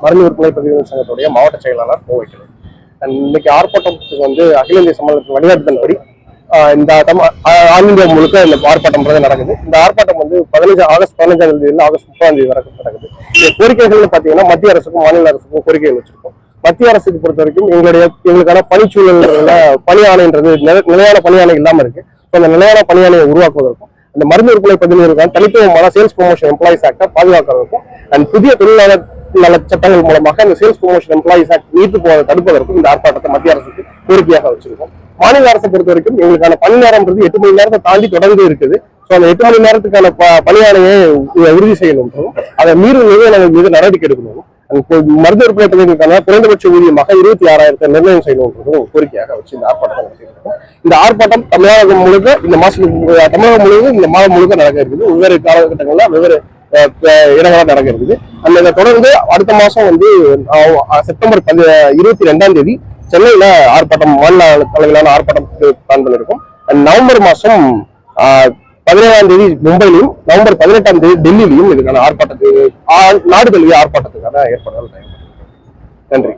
மருந்து விற்பனை பிரதிநிதி சங்கத்துடைய மாவட்ட செயலாளர் கோவைக்கலை And இன்னைக்கு ஆர்ப்பாட்டத்துக்கு வந்து அகில இந்திய சம்மேளனத்தின் வழிகாட்டுதல்படி இந்த தம ஆஹ் ஆல் இந்தியா முழுக்க இந்த ஆர்ப்பாட்டம்ன்றது நடக்குது. இந்த ஆர்ப்பாட்டம் வந்து பதினஞ்சு ஆகஸ்ட் பதினஞ்சாம் தேதி ஆகஸ்ட் முப்பதாம் தேதி வரைக்கும் நடக்குது. இந்த கோரிக்கைகள்னு பார்த்தீங்கன்னா மத்திய அரசுக்கும் மாநில அரசுக்கும் கோரிக்கைகள் வச்சிருக்கோம். மத்திய அரசுக்கு பொறுத்த வரைக்கும் எங்களுடைய எங்களுக்கான பணிச்சூழல்ல பணி நில- நிலையான பணி இல்லாமல் இல்லாம இருக்கு. So, அந்த நிலையான பணி உருவாக்குவதற்கும் அந்த மருந்து விற்பனை பதிவுகளுக்கான தனித்துவமான சேல்ஸ் ப்ரொமோஷன் எம்ப்ளாயிஸ் ஆக்டை பாதுகாக்கிறதுக்கும் அண்ட் புதிய தொழிலாளர் நல சட்டங்கள் மூலமாக இந்த சேல்ஸ் ப்ரொமோஷன் எம்ப்ளாயிஸ் ஆக்ட் நீத்து போவதை தடுப்பதற்கும் இந்த ஆர்ப்பாட்டத்தை மத்திய அரசுக்கு கோரிக்கையாக வச்சிருக்கோம். மாநில அரசை பொறுத்த வரைக்கும் எங்களுக்கான பணி நேரம்ன்றது எட்டு மணி நேரத்தை தாண்டி தொடர்ந்து இருக்குது. ஸோ அந்த எட்டு மணி நேரத்துக்கான ப- உறுதி செய்யணும் அதை மீறும் நிறுவனங்கள் மீது நடவடிக்கை எடுக்கணும். மருந்து விற்பனைக்கான குறைந்தபட்ச ஊதியமாக இருபத்தி ஆறாயிரத்தை நிர்ணயம் செய்யணும்ன்றதும் கோரிக்கையாக வச்சு இந்த ஆர்ப்பாட்டம் நடத்தியிருக்கோம் இந்த ஆர்ப்பாட்டம் தமிழகம் முழுக்க இந்த மாசம் தமிழகம் முழுவதும் இந்த மாதம் முழுக்க நடக்க இருக்குது. வெவ்வேறு காலகட்டங்களில் வெவ்வேறு அஹ், நடக்கிறது. இடங்களா அந்த இதை தொடர்ந்து அடுத்த மாசம் வந்து செப்டம்பர் பதி இருபத்தி ரெண்டாம் தேதி சென்னையில ஆர்ப்பாட்டம் மாநில தலைவரான ஆர்ப்பாட்டத்துக்கு பிளான் பண்ணியிருக்கோம் நவம்பர் மாசம் பதினேழாம் தேதி மும்பையிலும் நவம்பர் பதினெட்டாம் தேதி டெல்லியிலும் இதுக்கான ஆர்ப்பாட்டத்துக்கு நாடு தழுவிய ஆர்ப்பாட்டத்துக்கான ஏற்பாடுகள் நன்றி.